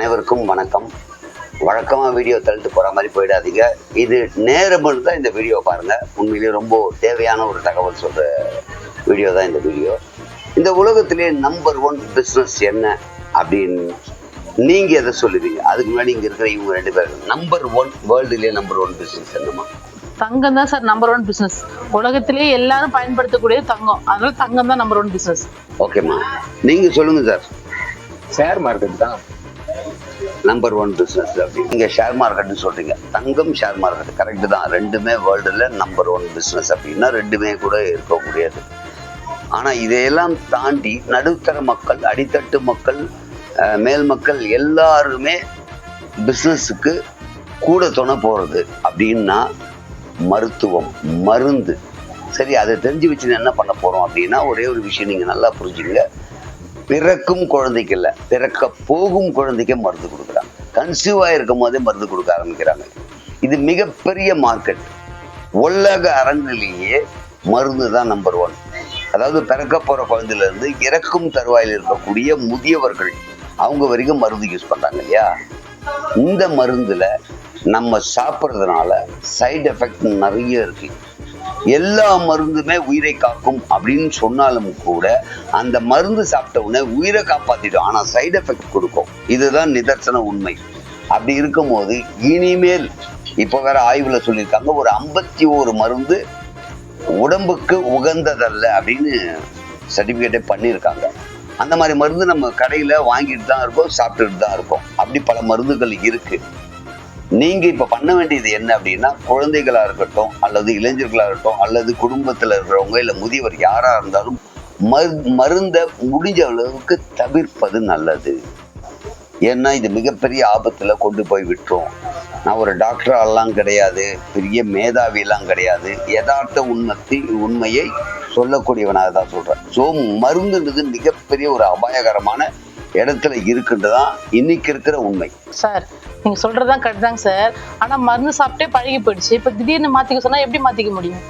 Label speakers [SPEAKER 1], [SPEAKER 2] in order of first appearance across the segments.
[SPEAKER 1] அனைவருக்கும் வணக்கம். வழக்கமாக வீடியோ தள்ளிட்டு போகிற மாதிரி போயிடாதீங்க. இது நேரம் தான் இந்த வீடியோ பாருங்கள் உண்மையிலேயே ரொம்ப தேவையான ஒரு தகவல் சொல்கிற வீடியோ தான் இந்த வீடியோ. இந்த உலகத்திலே நம்பர் ஒன் பிஸ்னஸ் என்ன அப்படின்னு நீங்கள் எதை சொல்லுவீங்க? அதுக்கு முன்னாடி இங்கே இருக்கிற இவங்க ரெண்டு பேரும் நம்பர் ஒன் வேர்ல்டுலேயே நம்பர் ஒன் பிஸ்னஸ் என்னமா
[SPEAKER 2] தங்கம் தான் சார் நம்பர் ஒன் பிசினஸ் உலகத்திலேயே எல்லாரும் பயன்படுத்தக்கூடிய தங்கம். அதனால தங்கம் தான் நம்பர் ஒன் பிசினஸ்
[SPEAKER 1] ஓகேம்மா நீங்கள் சொல்லுங்கள் சார்
[SPEAKER 3] ஷேர் மார்க்கெட் தான்.
[SPEAKER 1] நம்பர் ஒன் பிஸ்னஸ் அப்படி. நீங்கள் ஷேர் மார்க்கெட்னு சொல்கிறீங்க தங்கம் ஷேர் மார்க்கெட் கரெக்டு தான். ரெண்டுமே வேர்ல்டில் நம்பர் ஒன் பிஸ்னஸ் அப்படின்னா ரெண்டுமே கூட இருக்கக்கூடியது ஆனால் இதையெல்லாம் தாண்டி நடுத்தர மக்கள் அடித்தட்டு மக்கள் மேல் மக்கள் எல்லாருமே பிஸ்னஸுக்கு கூட துணை போகிறது அப்படின்னா மருத்துவம் மருந்து. சரி அதை தெரிஞ்சு வச்சு என்ன பண்ண போகிறோம் அப்படின்னா ஒரே ஒரு விஷயம் நீங்கள் நல்லா புரிஞ்சுங்க பிறக்கும் குழந்தைக்கு இல்லை. பிறக்க போகும் குழந்தைக்கே மருந்து கொடுக்குறாங்க கன்சீவ் இருக்கும் போதே மருந்து கொடுக்க ஆரம்பிக்கிறாங்க. இது மிகப்பெரிய மார்க்கெட் உலக அரங்கிலேயே மருந்து தான் நம்பர் ஒன் அதாவது பிறக்க போகிற குழந்தையிலேருந்து இறக்கும் தருவாயில் இருக்கக்கூடிய முதியவர்கள் அவங்க வரைக்கும் மருந்து யூஸ் பண்ணுறாங்க இல்லையா? இந்த மருந்தில் நம்ம சாப்பிட்றதுனால சைடு எஃபெக்ட் நிறைய இருக்குது எல்லா மருந்துமே உயிரை காக்கும் அப்படின்னு சொன்னாலும் கூட அந்த மருந்து சாப்பிட்ட உடனே உயிரை காப்பாத்திடும். ஆனா சைடு எஃபெக்ட் கொடுக்கும். இதுதான் நிதர்சன உண்மை. அப்படி இருக்கும்போது இனிமேல் இப்போ வேற ஆய்வுல சொல்லியிருக்காங்க ஒரு ஐம்பத்தி ஒரு மருந்து உடம்புக்கு உகந்ததல்ல அப்படின்னு சர்டிஃபிகேட்டே பண்ணியிருக்காங்க. அந்த மாதிரி மருந்து நம்ம கடையில் வாங்கிட்டு தான் இருக்கோம் சாப்பிட்டுட்டு தான் இருக்கோம். அப்படி பல மருந்துகள் இருக்குது நீங்க இப்ப பண்ண வேண்டியது என்ன அப்படின்னா குழந்தைகளா இருக்கட்டும் அல்லது இளைஞர்களா இருக்கட்டும் அல்லது குடும்பத்துல இருக்கிறவங்க இல்ல முதியவர் யாரா இருந்தாலும் மரு மருந்தை முடிஞ்ச அளவுக்கு தவிர்ப்பது நல்லது. ஏன்னா இது மிகப்பெரிய ஆபத்துல கொண்டு போய் விட்டுரும். நான் ஒரு டாக்டராலாம் கிடையாது பெரிய மேதாவிலாம் கிடையாது. யதார்த்த உண்மத்தை உண்மையை சொல்லக்கூடியவனாக தான் சொல்றேன். ஸோ மருந்துன்றது மிகப்பெரிய ஒரு அபாயகரமான இடத்துல இருக்குன்றதான் இன்னைக்கு இருக்கிற உண்மை.
[SPEAKER 2] சார் நீங்க சொல்றதுதான் கரெக்ட் தாங்க சார் ஆனா மருந்து சாப்பிட்டே பழகி போயிடுச்சு. இப்ப திடீர்னு மாத்திக்க சொன்னா எப்படி மாத்திக்க முடியும்?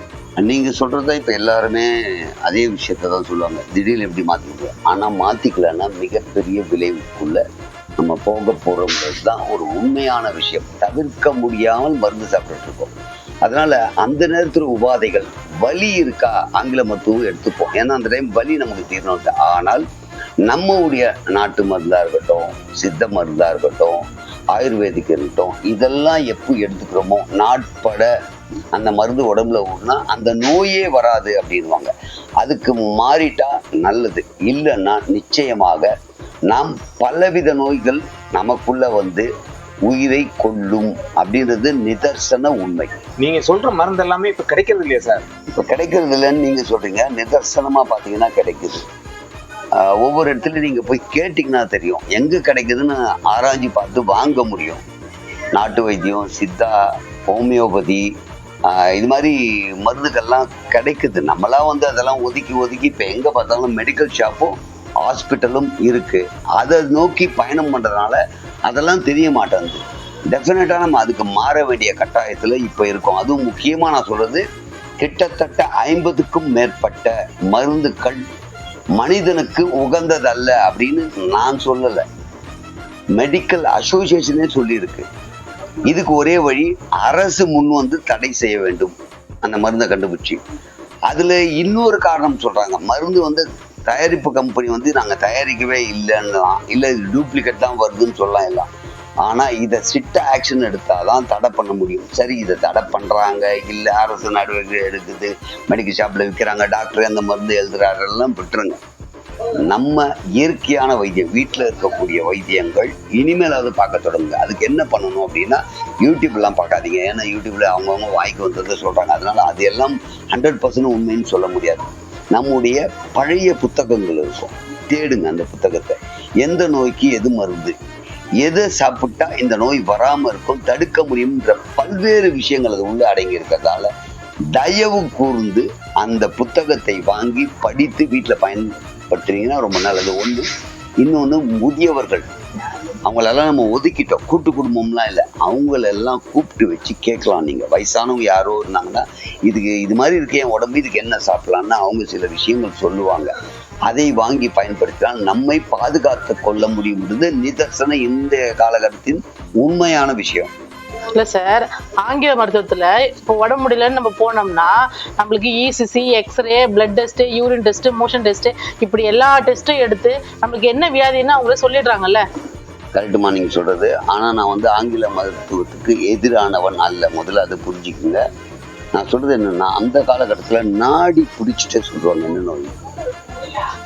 [SPEAKER 1] நீங்க சொல்றதா இப்ப எல்லாருமே அதே விஷயத்த தான் சொல்லுவாங்க. திடீர்னு எப்படி மாத்திக்க முடியும்? ஆனா மாத்திக்கலன்னா மிகப்பெரிய விளைவுக்குள்ள நம்ம போக போறோம்ன்றது தான் ஒரு உண்மையான விஷயம். தவிர்க்க முடியாமல் மருந்து சாப்பிட்டு இருக்கோம். அதனால அந்த நேரத்தில் உபாதைகள் வலி இருக்கா? ஆங்கில மருத்துவம் எடுத்துப்போம். ஏன்னா அந்த டைம் வலி நமக்கு தீரணும் ஆனால் நம்மளுடைய நாட்டு மருந்தா இருக்கட்டும் சித்த மருந்தா இருக்கட்டும் ஆயுர்வேதிக் இருக்கட்டும் இதெல்லாம் எப்போ எடுத்துக்கிறோமோ? நாட்பட அந்த மருந்து உடம்புல ஊறினா அந்த நோயே வராது அப்படின்வாங்க அதுக்கு மாறிட்டா நல்லது. இல்லைன்னா நிச்சயமாக நாம் பலவித நோய்கள் நமக்குள்ள வந்து உயிரை கொல்லும் அப்படின்றது நிதர்சன உண்மை.
[SPEAKER 3] நீங்க சொல்ற மருந்து எல்லாமே இப்ப கிடைக்கிறது இல்லையா சார்?
[SPEAKER 1] இப்போ கிடைக்கிறது இல்லைன்னு நீங்க சொல்றீங்க. நிதர்சனமா பார்த்தீங்கன்னா கிடைக்குது. ஒவ்வொரு இடத்துலையும் நீங்கள் போய் கேட்டிங்கன்னா தெரியும். எங்கே கிடைக்குதுன்னு ஆராய்ச்சி பார்த்து வாங்க முடியும். நாட்டு வைத்தியம் சித்தா ஹோமியோபதி இது மாதிரி மருந்துகள்லாம் கிடைக்குது. நம்மளாம் வந்து அதெல்லாம் ஒதுக்கி ஒதுக்கி இப்போ எங்கே பார்த்தாலும் மெடிக்கல் ஷாப்பும் ஹாஸ்பிட்டலும் இருக்குது அதை நோக்கி பயணம் பண்ணுறதுனால அதெல்லாம் தெரிய மாட்டேங்குது. டெஃபினட்டாக நம்ம அதுக்கு மாற வேண்டிய கட்டாயத்தில் இப்போ இருக்கோம். அதுவும் முக்கியமாக நான் சொல்கிறது கிட்டத்தட்ட ஐம்பதுக்கும் மேற்பட்ட மருந்துகள் மனிதனுக்கு உகந்ததல்ல அப்படின்னு நான் சொல்லலை. மெடிக்கல் அசோசியேஷனே சொல்லியிருக்கு. இதுக்கு ஒரே வழி அரசு முன் வந்து தடை செய்ய வேண்டும். அந்த மருந்தை கண்டுபிடிச்சி. அதில் இன்னொரு காரணம் சொல்கிறாங்க மருந்து வந்து தயாரிப்பு கம்பெனி வந்து நாங்கள் தயாரிக்கவே இல்லைன்னுலாம் இல்லை இது டூப்ளிகேட் தான் வருதுன்னு சொல்லலாம் எல்லாம். ஆனா இதை சிட்ட ஆக்ஷன் எடுத்தாதான் தடை பண்ண முடியும். சரி இதை தடை பண்றாங்க இல்ல அரசு நடவடிக்கை எடுக்குது மெடிக்கல் ஷாப்ல விற்கிறாங்க டாக்டர் அந்த மருந்து எழுதுறாரெல்லாம் விட்டுருங்க. நம்ம இயற்கையான வைத்தியம் வீட்டில் இருக்கக்கூடிய வைத்தியங்கள் இனிமேல் அதை பார்க்க தொடங்குங்க அதுக்கு என்ன பண்ணணும் அப்படின்னா யூடியூப்லாம் பார்க்காதீங்க. ஏன்னா யூடியூப்ல அவங்கவுங்க வாய்க்கு வந்ததை சொல்கிறாங்க அதனால அது எல்லாம் ஹண்ட்ரட் பர்சன்ட் உண்மைன்னு சொல்ல முடியாது. நம்முடைய பழைய புத்தகங்கள் இருக்கும். தேடுங்க அந்த புத்தகத்தை. எந்த நோய்க்கு எது மருந்து? எதை சாப்பிட்டா இந்த நோய் வராமல் இருக்கும் தடுக்க முடியும்ன்ற பல்வேறு விஷயங்கள் அது உள்ள அடங்கி இருக்கிறதால தயவு கூர்ந்து அந்த புத்தகத்தை வாங்கி படித்து வீட்டில் பயன்படுத்துறீங்கன்னா ரொம்ப நல்லது. ஒன்று இன்னொன்று முதியவர்கள் அவங்களெல்லாம் நம்ம ஒதுக்கிட்டோம். கூட்டு குடும்பம்லாம் இல்லை. அவங்களெல்லாம் கூப்பிட்டு வச்சு கேட்கலாம். நீங்கள் வயசானவங்க யாரோ இருந்தாங்கன்னா இதுக்கு இது மாதிரி இருக்கு என் உடம்பு இதுக்கு என்ன சாப்பிட்லான்னா அவங்க சில விஷயங்கள் சொல்லுவாங்க. அதை வாங்கி பயன்படுத்தினால் நம்மை பாதுகாத்து கொள்ள முடியும்ன்றது நிதர்சன இந்த காலகட்டத்தின் உண்மையான விஷயம்.
[SPEAKER 2] இல்ல சார் ஆங்கில மருத்துவத்துல இப்போ உடம்பு முடியலன்னு நம்ம போனோம்னா நம்மளுக்கு ECG x-ray blood test urine test motion test இப்படி எல்லா டெஸ்ட்டும் எடுத்து நம்மளுக்கு என்ன வியாதின்னு அவங்களே சொல்லிடுறாங்கல்ல.
[SPEAKER 1] கரெக்டுமா நீங்க சொல்றது. ஆனா நான் வந்து ஆங்கில மருத்துவத்துக்கு எதிரானவன் அல்ல. முதல்ல அதை புரிஞ்சுக்குங்க. நான் சொல்றது என்னன்னா அந்த காலகட்டத்தில் நாடி பிடிச்சிட்டே சொல்லுவாங்க என்ன நோய்?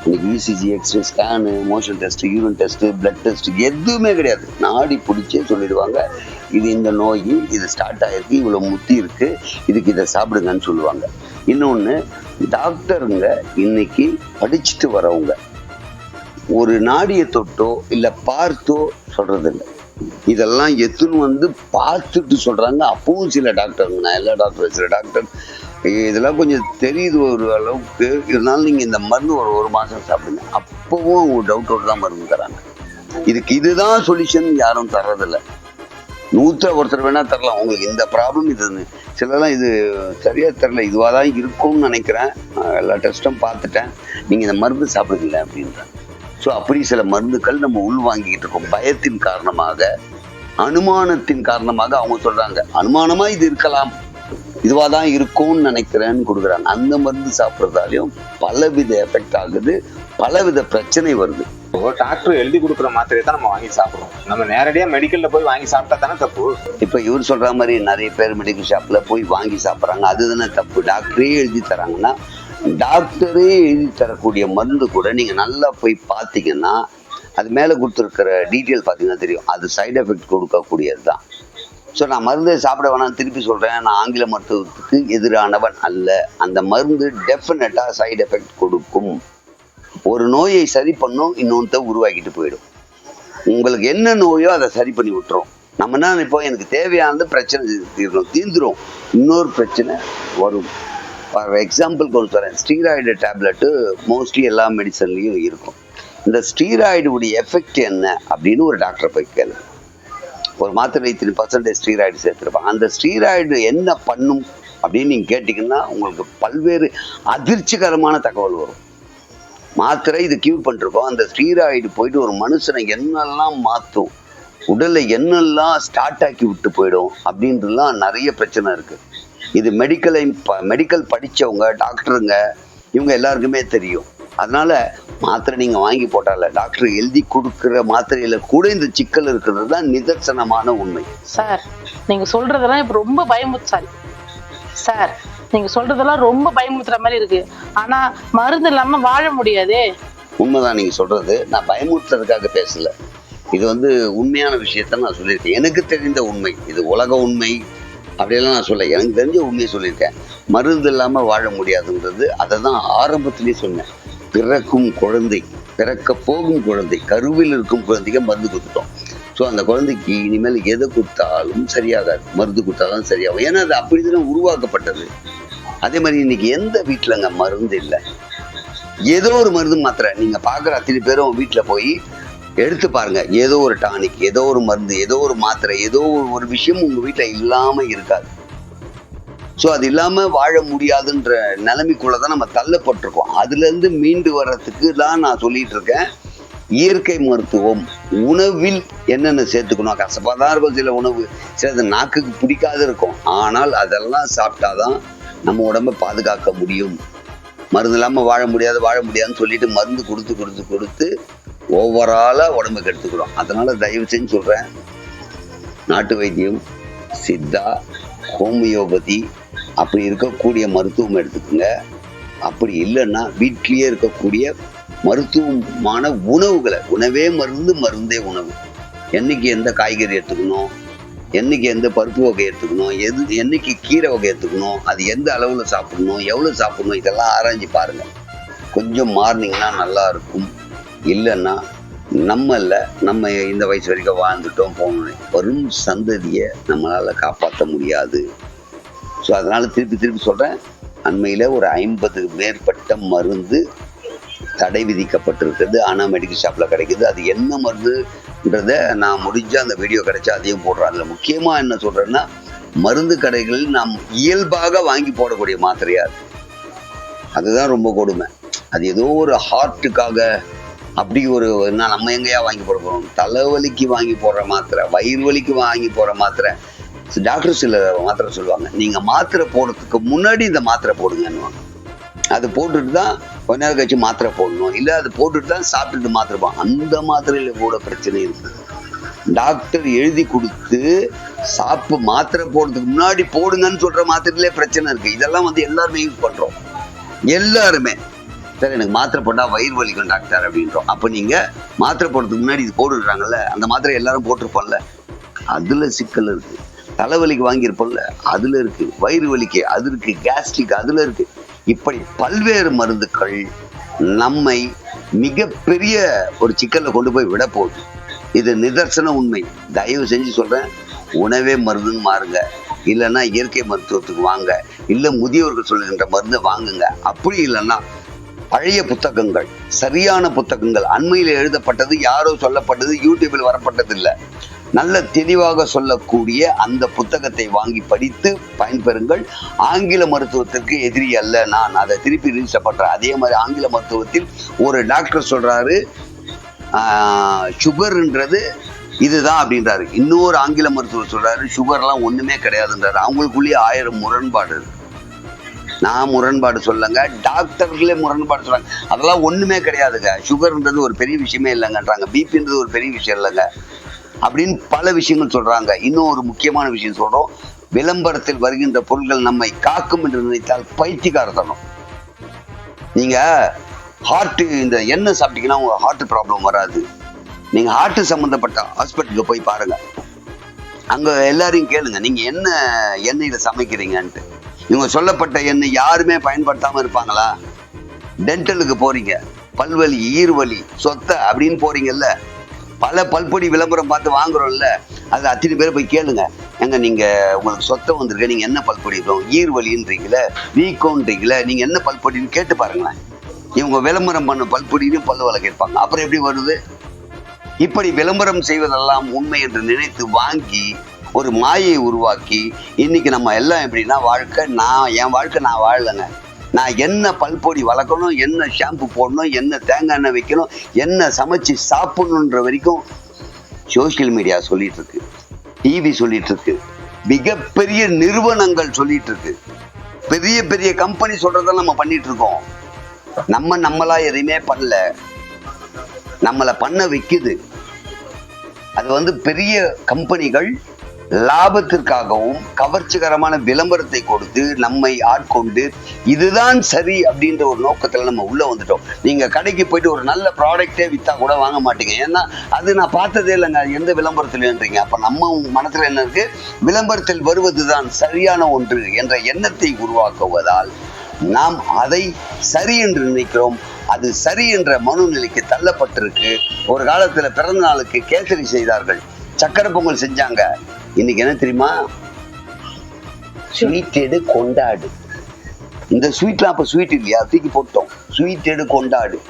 [SPEAKER 1] இன்னைக்கு ECG x-ray scan motion test urine test blood test எதுவுமே கிடையாது. நாடி பிடிச்சே சொல்லிடுவாங்க. இது இந்த நோய் இது ஸ்டார்ட் ஆகிருக்கு இவ்வளோ முத்தி இருக்கு இதுக்கு இதை சாப்பிடுங்கன்னு சொல்லுவாங்க. இன்னொன்று டாக்டருங்க இன்னைக்கு படிச்சுட்டு வரவங்க ஒரு நாடியை தொட்டோ இல்லை பார்த்தோ சொல்றது இதெல்லாம் எத்துன்னு வந்து பார்த்துட்டு சொல்கிறாங்க அப்பவும் சில டாக்டருங்க நான் எல்லா டாக்டர் சில டாக்டர் இதெல்லாம் கொஞ்சம் தெரியுது ஒரு அளவுக்கு. இருந்தாலும் நீங்கள் இந்த மருந்து ஒரு ஒரு மாதம் சாப்பிடுங்க. அப்பவும் அவங்க டவுட்டோடு தான் மருந்து தராங்க. இதுக்கு இதுதான் சொல்யூஷன் யாரும் தர்றதில்லை. நூற்ற ஒருத்தர் வேணால் தரலாம். உங்களுக்கு இந்த ப்ராப்ளம் இதுன்னு சிலலாம் இது சரியாக தெரில. இதுவாக தான் இருக்கும்னு நினைக்கிறேன். நான் எல்லா டெஸ்ட்டும் பார்த்துட்டேன். நீங்கள் இந்த மருந்து சாப்பிடுங்களேன் அப்படின்றாங்க. ஸோ அப்படி சில மருந்துக்கள் நம்ம உள் வாங்கிக்கிட்டு இருக்கோம். பயத்தின் காரணமாக அனுமானத்தின் காரணமாக அவங்க சொல்றாங்க. அனுமானமா இது இருக்கலாம். இதுவாக தான் இருக்கும்னு நினைக்கிறேன்னு கொடுக்குறாங்க. அந்த மருந்து சாப்பிட்றதாலையும் பலவித எஃபெக்ட் ஆகுது. பலவித பிரச்சனை வருது.
[SPEAKER 3] இப்போ டாக்டர் எழுதி கொடுக்குற மாத்திரையை தான் நம்ம வாங்கி சாப்பிடுறோம். நம்ம நேரடியா மெடிக்கல்ல போய் வாங்கி சாப்பிட்டா தானே தப்பு?
[SPEAKER 1] இப்போ இவர் சொல்ற மாதிரி நிறைய பேர் மெடிக்கல் ஷாப்ல போய் வாங்கி சாப்பிட்றாங்க. அதுதானே தப்பு. டாக்டரே எழுதி தராங்கன்னா டாக்டரே எழுதி தரக்கூடிய மருந்து கூட நீங்க நல்லா போய் பார்த்தீங்கன்னா அது மேலே கொடுத்துருக்கிற டீட்டெயில் பார்த்தீங்கன்னா தெரியும். அது சைடு எஃபெக்ட் கொடுக்கக்கூடியது தான் ஸோ நான் மருந்தை சாப்பிட வேணாம் திருப்பி சொல்கிறேன் நான் ஆங்கில மருத்துவத்துக்கு எதிரானவன் அல்ல. அந்த மருந்து டெஃபினட்டாக சைடு எஃபெக்ட் கொடுக்கும். ஒரு நோயை சரி பண்ணும் இன்னொன்று உருவாக்கிட்டு போயிடும். உங்களுக்கு என்ன நோயோ அதை சரி பண்ணி விட்டுரும். நம்ம என்ன நினைப்போம்? எனக்கு தேவையானது பிரச்சனை தீர்க்கணும் தீர்ந்துடும் இன்னொரு பிரச்சனை வரும். ஃபார் எக்ஸாம்பிள் கொண்டு வரேன். ஸ்டீராய்டு டேப்லெட்டு மோஸ்ட்லி எல்லா மெடிசன்லேயும் இருக்கும். இந்த ஸ்டீராய்டுடைய எஃபெக்ட் என்ன அப்படின்னு ஒரு டாக்டர் போய் கேளு. ஒரு மாத்திரை இத்தனை பர்சன்டேஜ் ஸ்டீராய்டு சேர்த்துருப்பாங்க. அந்த ஸ்டீராய்டு என்ன பண்ணும் அப்படின்னு நீங்கள் கேட்டிங்கன்னா உங்களுக்கு பல்வேறு அதிர்ச்சிகரமான தகவல் வரும். மாத்திரை இது கியூர் பண்ணிருக்கோம். அந்த ஸ்டீராய்டு போயிட்டு ஒரு மனுஷனை என்னெல்லாம் மாற்றும் உடலை என்னெல்லாம் ஸ்டார்ட் ஆக்கி விட்டு போயிடும் அப்படின்றலாம் நிறைய பிரச்சனை இருக்குது இது மெடிக்கலை மெடிக்கல் படித்தவங்க டாக்டருங்க இவங்க எல்லாருக்குமே தெரியும். அதனால மாத்திரை நீங்க வாங்கி போட்டால டாக்டர் எழுதி கொடுக்குற மாத்திரையில கூட இந்த சிக்கல் இருக்கிறது தான் நிதர்சனமான உண்மை.
[SPEAKER 2] சார் நீங்க சொல்றதெல்லாம் இப்ப ரொம்ப பயமுத்து சாரி. சார் நீங்க சொல்றதெல்லாம் ரொம்ப பயமுறுத்துற மாதிரி இருக்கு. ஆனா மருந்து இல்லாம வாழ முடியாதே.
[SPEAKER 1] உண்மைதான் நீங்க சொல்றது. நான் பயமுறுத்துறதுக்காக பேசல. இது வந்து உண்மையான விஷயத்த நான் சொல்லியிருக்கேன். எனக்கு தெரிந்த உண்மை. இது உலக உண்மை. அப்படியெல்லாம் நான் சொல்ல எனக்கு தெரிஞ்ச உண்மையை சொல்லியிருக்கேன். மருந்து இல்லாமல் வாழ முடியாதுன்றது அதை தான் ஆரம்பத்திலேயே சொன்னேன். பிறக்கும் குழந்தை பிறக்க போகும் குழந்தை கருவில் இருக்கும் குழந்தைக்கு மருந்து கொடுத்துட்டோம் ஸோ அந்த குழந்தைக்கு இனிமேல் எதை கொடுத்தாலும் சரியாகாது. மருந்து கொடுத்தாலும் சரியாகும். ஏன்னா அது அப்படிதான் உருவாக்கப்பட்டது. அதே மாதிரி இன்னைக்கு எந்த வீட்டிலங்க மருந்து இல்லை? ஏதோ ஒரு மருந்து மாத்திரை. நீங்கள் பார்க்குற அத்தனை பேரும் வீட்டில் போய் எடுத்து பாருங்க. ஏதோ ஒரு டானிக் ஏதோ ஒரு மருந்து ஏதோ ஒரு மாத்திரை ஏதோ ஒரு- ஒரு விஷயம் உங்கள் வீட்டில் இல்லாமல் இருக்காது. ஸோ அது இல்லாமல் வாழ முடியாதுன்ற நிலைமைக்குள்ள தான் நம்ம தள்ளப்பட்டிருக்கோம். அதுலேருந்து மீண்டு வர்றதுக்கு தான் நான் சொல்லிட்டு இருக்கேன் இயற்கை மருத்துவம் உணவில் என்னென்ன சேர்த்துக்கணும்? கசப்பாக தான் இருக்கும் சில உணவு. சிலது நாக்குக்கு பிடிக்காது இருக்கும். ஆனால் அதெல்லாம் சாப்பிட்டாதான் நம்ம உடம்பை பாதுகாக்க முடியும். மருந்து இல்லாமல் வாழ முடியாது வாழ முடியாதுன்னு சொல்லிட்டு மருந்து கொடுத்து கொடுத்து கொடுத்து ஓவராலாக உடம்புக்கு எடுத்துக்கிறோம் அதனால் தயவு செஞ்சு சொல்கிறேன் நாட்டு வைத்தியம் சித்தா ஹோமியோபதி அப்படி இருக்கக்கூடிய மருத்துவம் எடுத்துக்கோங்க. அப்படி இல்லைன்னா வீட்லேயே இருக்கக்கூடிய மருத்துவமான உணவுகளை உணவே மருந்து மருந்தே உணவு. என்னைக்கு எந்த காய்கறி எடுத்துக்கணும்? என்னைக்கு எந்த பருப்பு வகை எடுத்துக்கணும்? எது என்னைக்கு கீரை வகை எடுத்துக்கணும்? அது எந்த அளவில் சாப்பிடணும்? எவ்வளோ சாப்பிடணும்? இதெல்லாம் ஆராய்ஞ்சு பாருங்கள் கொஞ்சம் மாறினீங்கன்னா நல்லா இருக்கும். இல்லைன்னா நம்மள நம்ம இந்த வயசு வரைக்கும் வாழ்ந்துட்டோம் போகணும் வரும் சந்ததியை நம்மளால் காப்பாற்ற முடியாது. ஸோ அதனால் திருப்பி திருப்பி சொல்கிறேன் அண்மையில் ஒரு ஐம்பது மேற்பட்ட மருந்து தடை விதிக்கப்பட்டிருக்கிறது. ஆனால் மெடிக்கல் ஷாப்பில் கிடைக்குது. அது என்ன மருந்துன்றத நான் முடிஞ்ச அந்த வீடியோ கிடைச்சா அதையும் போடுறேன். அதில் முக்கியமாக என்ன சொல்கிறேன்னா மருந்து கடைகளில் நாம் இயல்பாக வாங்கி போடக்கூடிய மாத்திரையாக அதுதான் ரொம்ப கொடுமை. அது ஏதோ ஒரு ஹார்ட்டுக்காக அப்படி ஒரு என்ன நம்ம எங்கேயா வாங்கி போட போகிறோம் தலைவலிக்கு வாங்கி போடுற மாத்திரை வயிறு வலிக்கு வாங்கி போடுற மாத்திரை. டாக்டர் சில மாத்திரை சொல்லுவாங்க. நீங்க மாத்திரை போடுறதுக்கு முன்னாடி இந்த மாத்திரை போடுங்கன்னுவாங்க. அது போட்டுட்டு தான் கொஞ்ச நேரம் கழிச்சு மாத்திரை போடணும். இல்லை அது போட்டுட்டு தான் சாப்பிட்டுட்டு மாத்திரை போ அந்த மாத்திரையில கூட பிரச்சனை இருக்குது டாக்டர் எழுதி கொடுத்து சாப்பு மாத்திரை போடுறதுக்கு முன்னாடி போடுங்கன்னு சொல்ற மாத்திரையிலே பிரச்சனை இருக்கு. இதெல்லாம் வந்து எல்லாருமே யூஸ் பண்றோம். எல்லாருமே. சார் எனக்கு மாத்திரை போட்டா வயிறு வலிக்கும் டாக்டர் அப்படின்றோம். அப்ப நீங்க மாத்திரை போடுறதுக்கு முன்னாடி இது போட்டுடுறாங்கல்ல அந்த மாத்திரை எல்லாரும் போட்டிருப்போம்ல. அதுல சிக்கல் இருக்கு. தலைவலிக்கு வாங்கியிருப்போம்ல அதுல இருக்கு. வயிறு வலிக்கு அது இருக்கு. கேஸ்ட்ரிக் அதில் இருக்கு. இப்படி பல்வேறு மருந்துகள் நம்மை மிகப்பெரிய ஒரு சிக்கலில் கொண்டு போய் விட போகுது. இது நிதர்சன உண்மை. தயவு செஞ்சு சொல்றேன் உணவே மருந்துன்னு மாறுங்க. இல்லைன்னா இயற்கை மருத்துவத்துக்கு வாங்க. இல்லை முதியோர்கள் சொல்லுகின்ற மருந்தை வாங்குங்க. அப்படி இல்லைன்னா பழைய புத்தகங்கள் சரியான புத்தகங்கள். அண்மையில் எழுதப்பட்டது யாரோ சொல்லப்பட்டது யூடியூபில் வரப்பட்டது இல்லை நல்ல தெளிவாக சொல்லக்கூடிய அந்த புத்தகத்தை வாங்கி படித்து பயன்பெறுங்கள். ஆங்கில மருத்துவத்திற்கு எதிரி அல்ல நான். அதை திருப்பி ரிலீஸ் பண்றேன். அதே மாதிரி ஆங்கில மருத்துவத்தில் ஒரு டாக்டர் சொல்றாரு சுகர்ன்றது இதுதான் அப்படின்றாரு. இன்னொரு ஆங்கில மருத்துவர் சொல்றாரு சுகர்லாம் ஒண்ணுமே கிடையாதுன்றாரு. அவங்களுக்குள்ளேயே ஆயிரம் முரண்பாடு நான் முரண்பாடு சொல்லுங்க. டாக்டர்களே முரண்பாடு சொல்றாங்க. அதெல்லாம் ஒண்ணுமே கிடையாதுங்க. சுகர்ன்றது ஒரு பெரிய விஷயமே இல்லைங்கன்றாங்க. பிபின்றது ஒரு பெரிய விஷயம் இல்லைங்க. அப்படின்னு பல விஷயங்கள் சொல்றாங்க. இன்னும் ஒரு முக்கியமான விஷயம் சொல்றோம். விளம்பரத்தில் வருகின்ற பொருட்கள் நம்மை காக்கும் என்று நினைத்தால் பைத்தியக்காரத்தனம். நீங்க ஹார்ட்டு இந்த எண்ணெய் சாப்பிட்டீங்கன்னா உங்க ஹார்ட் ப்ராப்ளம் வராது. நீங்க ஹார்ட் சம்பந்தப்பட்ட ஹாஸ்பிட்டலுக்கு போய் பாருங்க. அங்க எல்லாரையும் கேளுங்க. நீங்க என்ன எண்ணெயில சமைக்கிறீங்கன்ட்டு. இவங்க சொல்லப்பட்ட எண்ணெய் யாருமே பயன்படுத்தாம இருப்பாங்களா? டென்டலுக்கு போறீங்க. பல்வலி ஈர்வலி சொத்தை அப்படின்னு போறீங்கல்ல. பல பல்பொடி விளம்பரம் பார்த்து வாங்குறோம்ல அது அத்தனை பேர் போய் கேளுங்க. எங்க நீங்க உங்களுக்கு சொத்தம் வந்திருக்க நீங்க என்ன பல்பொடி இருக்கும்? ஈர்வலின்றீங்களே வீக்கோன்றீங்கள நீங்க என்ன பல்பொடின்னு கேட்டு பாருங்களேன். இவங்க விளம்பரம் பண்ண பல்பொடின்னு பல்லு வலை கேட்பாங்க. அப்புறம் எப்படி வருது? இப்படி விளம்பரம் செய்வதெல்லாம் உண்மை என்று நினைத்து வாங்கி ஒரு மாயை உருவாக்கி இன்னைக்கு நம்ம எல்லாம் எப்படின்னா வாழ்க்கை நான் என் வாழ்க்கை நான் வாழலைங்க. நான் என்ன பல்பொடி வளர்க்கணும் என்ன ஷாம்பு போடணும் என்ன தேங்காய் எண்ணெய் வைக்கணும் என்ன சமைச்சு சாப்பிடணுன்ற வரைக்கும் சோஷியல் மீடியா சொல்லிட்டு இருக்கு டிவி சொல்லிட்டு இருக்கு மிகப்பெரிய நிறுவனங்கள் சொல்லிட்டு இருக்கு பெரிய பெரிய கம்பெனி சொல்றதை நம்ம பண்ணிட்டு இருக்கோம் நம்ம நம்மளா எதையுமே பண்ணல. நம்மளை பண்ண வைக்குது. அது வந்து பெரிய கம்பெனிகள் லாபத்திற்காகவும் கவர்ச்சிகரமான விளம்பரத்தை கொடுத்து நம்மை ஆட்கொண்டு இதுதான் சரி அப்படின்ற ஒரு நோக்கத்துல நம்ம உள்ள வந்துட்டோம். நீங்க கடைக்கு போயிட்டு ஒரு நல்ல ப்ராடக்டே வித்தா கூட வாங்க மாட்டீங்க. ஏன்னா அது நான் பார்த்ததே இல்லைங்க. எந்த விளம்பரத்தில்ன்றீங்க? அப்ப நம்ம மனத்துல என்ன இருக்கு? விளம்பரத்தில் வருவதுதான் சரியான ஒன்று என்ற எண்ணத்தை உருவாக்குவதால் நாம் அதை சரி என்று நினைக்கிறோம். அது சரி என்ற மனோநிலைக்கு தள்ளப்பட்டிருக்கு. ஒரு காலத்துல பிறந்த நாளுக்கு கேசரி செய்தார்கள். சக்கரை பொங்கல் செஞ்சாங்க. இன்னைக்கு என்ன தெரியுமா? ஸ்வீட் எடு கொண்டாடு. இந்த ஸ்வீட்லாம் அப்ப ஸ்வீட் இல்லையா? தூக்கி போட்டோம் ஸ்வீட் எடு கொண்டாடு.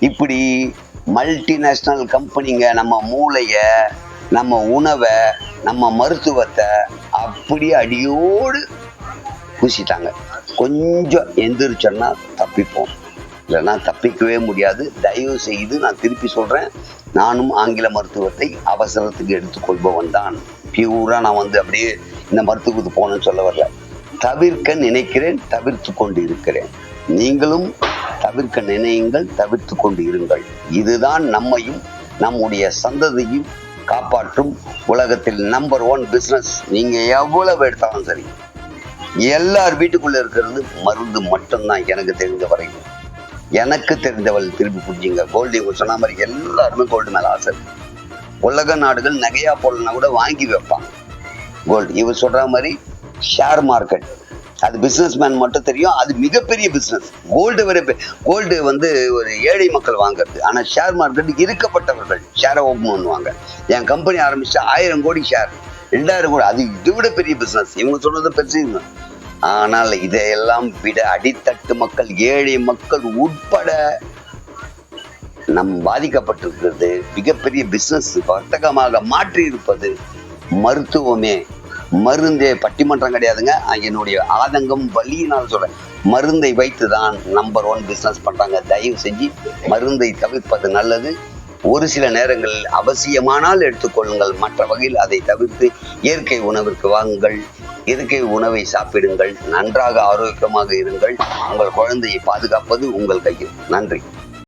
[SPEAKER 1] இப்படி மல்டிநேஷ்னல் கம்பெனிங்க நம்ம மூளைய நம்ம உணவை நம்ம மருத்துவத்தை அப்படியே அடியோடு பூசிட்டாங்க. கொஞ்சம் எந்திரிச்சோன்னா தப்பிப்போம். இல்லைன்னா தப்பிக்கவே முடியாது. தயவு செய்து நான் திருப்பி சொல்றேன். நானும் ஆங்கில மருத்துவத்தை அவசரத்துக்கு எடுத்துக்கொள்பவன் தான். பியூரா நான் வந்து அப்படியே இந்த மருத்துவத்துக்கு போகணும்னு சொல்ல வரல. தவிர்க்க நினைக்கிறேன் தவிர்த்து கொண்டு இருக்கிறேன் நீங்களும் தவிர்க்க நினையுங்கள் தவிர்த்து கொண்டு இருங்கள் இதுதான் நம்மையும் நம்முடைய சந்ததியும் காப்பாற்றும் உலகத்தில் நம்பர் ஒன் பிஸ்னஸ் நீங்க எவ்வளவு எடுத்தாலும் சரி. எல்லார் வீட்டுக்குள்ள இருக்கிறது மருந்து மட்டும்தான் எனக்கு தெரிந்த வரைக்கும். எனக்கு தெரிந்தவள் திருப்பி புரிஞ்சுங்க. கோல்டு இவங்க சொன்ன மாதிரி எல்லாருமே கோல்டு மேல ஆசை உலக நாடுகள் நகையா போடலன்னா கூட வாங்கி வைப்பாங்க. கோல்டு இவர் சொல்ற மாதிரி ஷேர் மார்க்கெட் அது பிசினஸ் மேன் மட்டும் தெரியும். அது மிகப்பெரிய பிசினஸ் கோல்டு வரை கோல்டு வந்து ஒரு ஏழை மக்கள் வாங்குறது. ஆனால் ஷேர் மார்க்கெட் இருக்கப்பட்டவர்கள் ஷேரை ஓப்பன் பண்ணுவாங்க. என் கம்பெனி ஆரம்பிச்சா ஆயிரம் கோடி ஷேர் ரெண்டாயிரம் கோடி. அது இதை விட பெரிய பிசினஸ் இவங்க சொல்றது பெருசு ஆனால் இதையெல்லாம் விட அடித்தட்டு மக்கள் ஏழை மக்கள் உட்பட நம் பாதிக்கப்பட்டிருக்கிறது. மிகப்பெரிய பிசினஸ் வர்த்தகமாக மாற்றி இருப்பது மருத்துவமே. மருந்தே பட்டிமன்றம் கிடையாதுங்க. என்னுடைய ஆதங்கம் வலியினால் சொல்றேன். மருந்தை வைத்து தான் நம்பர் ஒன் பிஸ்னஸ் பண்றாங்க. தயவு செஞ்சு மருந்தை தவிர்ப்பது நல்லது. ஒரு சில நேரங்களில் அவசியமானால் எடுத்துக்கொள்ளுங்கள். மற்ற வகையில் அதை தவிர்த்து இயற்கை உணவிற்கு வாங்குங்கள். இயற்கை உணவை சாப்பிடுங்கள் நன்றாக ஆரோக்கியமாக இருங்கள். உங்கள் குழந்தையை பாதுகாப்பது உங்கள் கையில். நன்றி.